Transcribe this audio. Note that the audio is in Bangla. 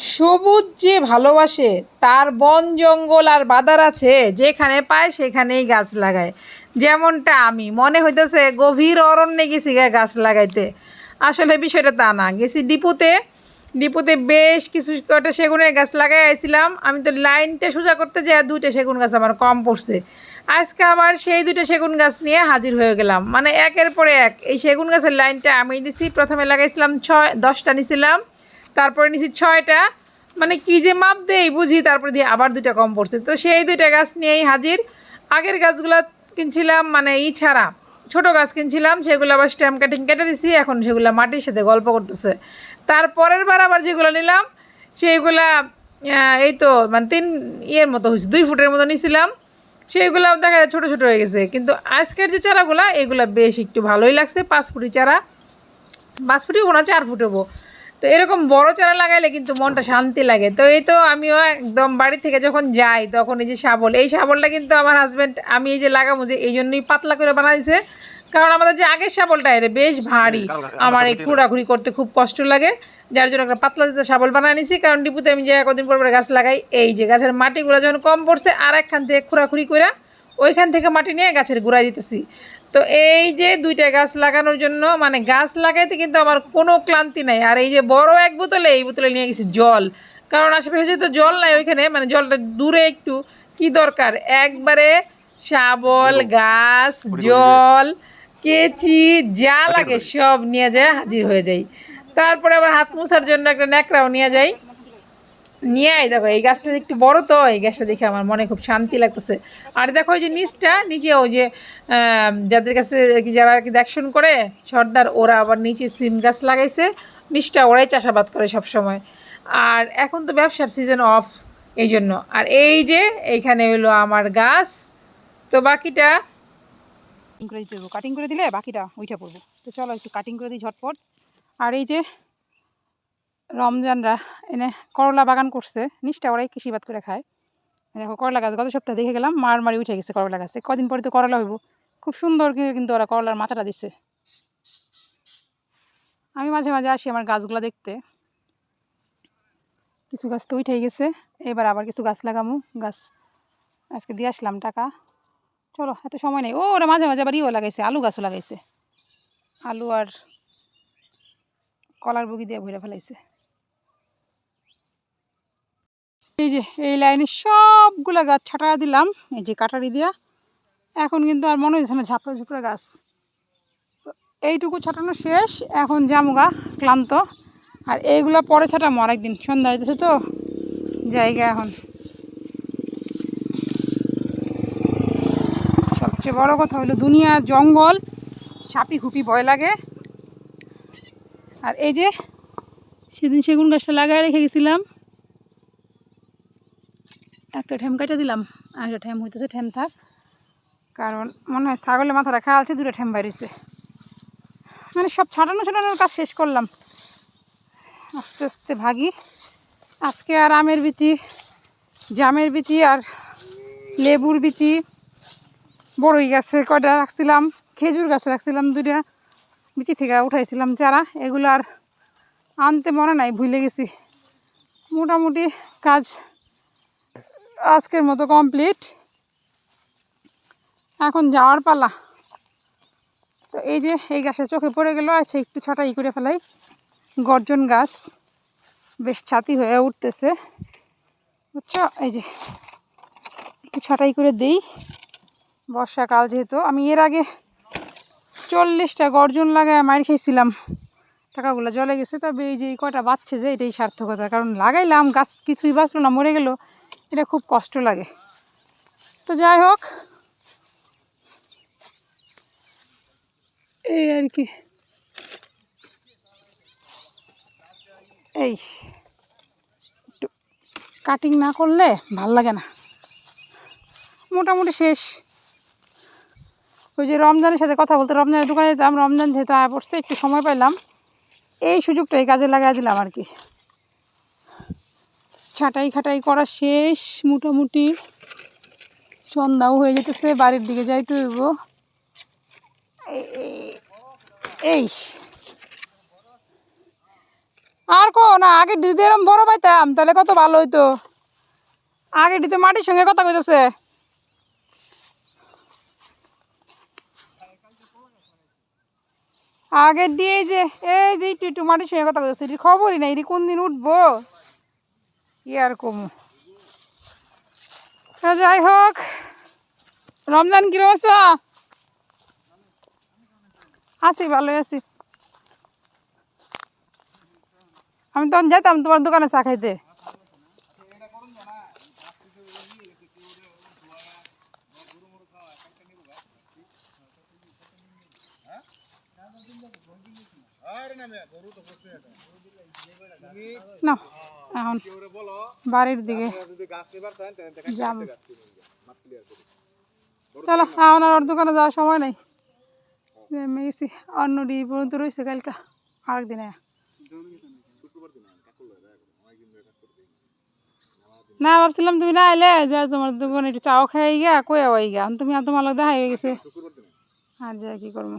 সবুজ যে ভালোবাসে, তার বন জঙ্গল আর বাদার আছে, যেখানে পায় সেখানেই গাছ লাগায়। যেমনটা আমি, মনে হইতেছে গভীর অরণ্যে গেছি গাছ লাগাইতে। আসলে বিষয়টা তা না, গেছি ডিপুতে। ডিপুতে বেশ কিছু কটা সেগুনের গাছ লাগাই আইছিলাম। আমি তো লাইনটা সোজা করতে যাই দুইটা সেগুন গাছ আমার কম পড়ছে। আজকে আবার সেই দুইটা সেগুন গাছ নিয়ে হাজির হয়ে গেলাম। মানে একের পরে এক, এই সেগুন গাছের লাইনটা আমি দিছি, প্রথমে লাগাইছিলাম ছয়, দশটা নিছিলাম। তারপরে নিছি ছয়টা। মানে কি যে মাপ দেই বুঝি, তারপরে দিয়ে আবার দুইটা কম পড়ছে। তো সেই দুইটা গাছ নিয়েই হাজির। আগের গাছগুলো কিনছিলাম মানে ই ছাড়া। ছোট গাছ কিনছিলাম, সেগুলো আবার স্ট্যাম্প কাটিং কেটে দিছি, এখন সেগুলো মাটির সাথে গল্প করতেছে। তারপরের বার আবার যেগুলো নিলাম, সেইগুলা এই তো মানে তিন ইয়ের মতো হয়েছে দুই ফুটের মতো নিছিলাম। সেইগুলো দেখা যায় ছোটো ছোটো হয়ে গেছে। কিন্তু আজকের যে চারাগুলা, এগুলা বেশ একটু ভালোই লাগছে, পাঁচ ফুটি চারা। পাঁচ ফুটি হব না চার ফুট হব তো এরকম বড় চারা লাগাইলে কিন্তু মনটা শান্তি লাগে। তো এই তো আমিও একদম বাড়ি থেকে যখন যাই তখন এই যে শাবল এই শাবলটা কিন্তু আমার হাজব্যান্ড আমি এই যে লাগাবো যে এই জন্যই পাতলা করে বানা দিছে কারণ আমাদের যে আগের শাবলটা এটা বেশ ভারী। আমার এই ঘোরাঘুরি করতে খুব কষ্ট লাগে। যার জন্য একটা পাতলা দিতে শাবল বানিয়ে নিছি। কারণ ডিপুতে আমি যে কদিন পর পর গাছ লাগাই এই যে গাছের মাটিগুলো যখন কম পড়ছে আর একখান থেকে খোরাখুরি করে ওইখান থেকে মাটি নিয়ে গাছের গোড়ায় দিতেছি। তো এই যে দুইটা গাছ লাগানোর জন্য মানে গাছ লাগাইতে কিন্তু আমার কোনো ক্লান্তি নাই। আর এই যে বড় এক বোতলে এই বোতলে নিয়ে গেছি জল। কারণ আশেপাশে তো জল নাই ওইখানে মানে জলটা দূরে একটু। কি দরকার? একবারে শাবল গাছ জল কেচি যা লাগে সব নিয়ে যায় হাজির হয়ে যাই তারপরে আবার হাত মোছার জন্য একটা ন্যাকড়াও নিয়ে যাই। নিয়ে আই দেখো, এই গাছটা একটু বড় তো, এই গাছটা দেখে আমার মনে খুব শান্তি লাগতেছে। আর দেখো ওই যে নিচটা, নিচে ওই যে যাদের কাছে যারা আর কি দেখশন করে, সর্দার, ওরা আবার নিচে সিম গাছ লাগাইছে। নিচটা ওরাই চাষাবাদ করে সব সময় আর এখন তো ব্যবসার সিজন অফ এই জন্য আর এই যে, এইখানে হলো আমার গাছ। তো বাকিটা? কাটিং করে দিলে বাকিটা ওইটা পড়ব। তো চলো একটু কাটিং করে দিই ঝটপট। আর এই যে রমজানরা এনে করলা বাগান করছে। নিচটা ওরাই কৃষিবাদ করে খায়। দেখো, করলা গাছ, গত সপ্তাহে দেখে গেলাম মার মারি উঠে গেছে করলা গাছে। কদিন পরে তো করলা হইব। খুব সুন্দর কিন্তু ওরা করলার মাচাটা দিচ্ছে আমি মাঝে মাঝে আসি আমার গাছগুলো দেখতে। কিছু গাছ তো উঠে গেছে। এবার আবার কিছু গাছ লাগামু। গাছ আজকে দিয়ে আসলাম টাকা। চলো, এত সময় নেই। ও ওরা, মাঝে মাঝে আবার ইও লাগাইছে, আলু গাছও লাগাইছে। আলু আর কলার বগি দিয়ে ভরে ফেলাইছে এই যে এই লাইনে সবগুলা গাছ ছাটা দিলাম, এই যে কাটারি দিয়া। এখন কিন্তু আর মনে হচ্ছে না ঝাপড়া ঝুপড়া গাছ। এইটুকু ছাটানো শেষ, এখন জামুগা ক্লান্ত। আর এইগুলা পরে ছাটামো আরেকদিন, সন্ধ্যা হইতেছে তো, জায়গা এখন। সবচেয়ে বড় কথা হলো দুনিয়া, জঙ্গল, সাপি খুপি ভয় লাগে। আর এই যে সেদিন সেগুন গাছটা লাগাই রেখে গেছিলাম। একটা ঠ্যাম কাটা দিলাম, আর একটা ঠ্যাম হইতেছে ঠ্যাম থাক। কারণ মনে হয় ছাগলের মাথা রাখা আছে দুটো ঠ্যাম বাইরেছে। মানে সব ছাটানো ছাটানোর কাজ শেষ করলাম। আস্তে আস্তে ভাগি। আজকে আর আমের বিচি, জামের বিচি আর লেবুর বিচি। বড়ই গাছে কয়টা রাখছিলাম? খেজুর গাছ রাখছিলাম দুইটা। বিচি থেকে উঠাইছিলাম চারা। এগুলো আর আনতে মনে নাই, ভুলে গেছি। মোটামুটি কাজ আজকের মতো কমপ্লিট এখন যাওয়ার পালা। তো এই যে এই গাছের চোখে পড়ে গেল আছে একটু ছাটাই করে ফেলাই। গর্জন গাছ বেশ ছাতি হয়ে উঠতেছে। বুঝছ? এই যে একটু ছাটাই করে দেই। বর্ষাকাল যেহেতু, আমি এর আগে চল্লিশটা গর্জন লাগায় মার খেয়েছিলাম। টাকাগুলো জলে গেছে। তবে এই যে এই কয়টা বাচ্চে যে, এটাই সার্থকতা। কারণ লাগাইলাম, গাছ কিছুই বাঁচলো না, মরে গেল। এটা খুব কষ্ট লাগে। তো যাই হোক, এই আর কি। এই, একটু কাটিং না করলে ভালো লাগে না। মোটামুটি শেষ। ওই যে রমজানের সাথে কথা বলতে, রমজানের দোকানে যেতাম, রমজান যেহেতু আয় পড়ছে, একটু সময় পাইলাম। এই সুযোগটাই কাজে লাগাই দিলাম আর কি। ছাটাই খাটাই করা শেষ, মোটামুটি সন্ধ্যাও হয়ে যেতেছে, বাড়ির দিকে যাইতে হইব। এই- আর কো না, আগে যদি এরম বড় পাইতাম, তাহলে কত ভালো হইতো। আগে দিতে মাটির সঙ্গে কথা কইতেছে। আগে দিয়ে যে, এই যে একটু মাটির সঙ্গে কথা কইতেছে এটির খবরই নাই, এটি কোন দিন উঠবো? কি আর কমু? যাই হোক, রমজান কিরম আছো আছি, ভালোই আছি। আমি তখন যেতাম তোমার দোকানে চা খাইতে। না, এখন বাড়ির দিকে যাম। চলো, এখন আর দোকানে যাওয়ার সময় নেই। নেমে গেছি অন্য ডি পর্যন্ত রয়েছে কালকা, আরেকদিন না, ভাবছিলাম তুমি না এলে যে তোমার দোকানে একটু চাও খাই কই আওয়াই গিয়া তুমি তোমার লোক দেখা হয়ে গেছে। আর যা কি করব?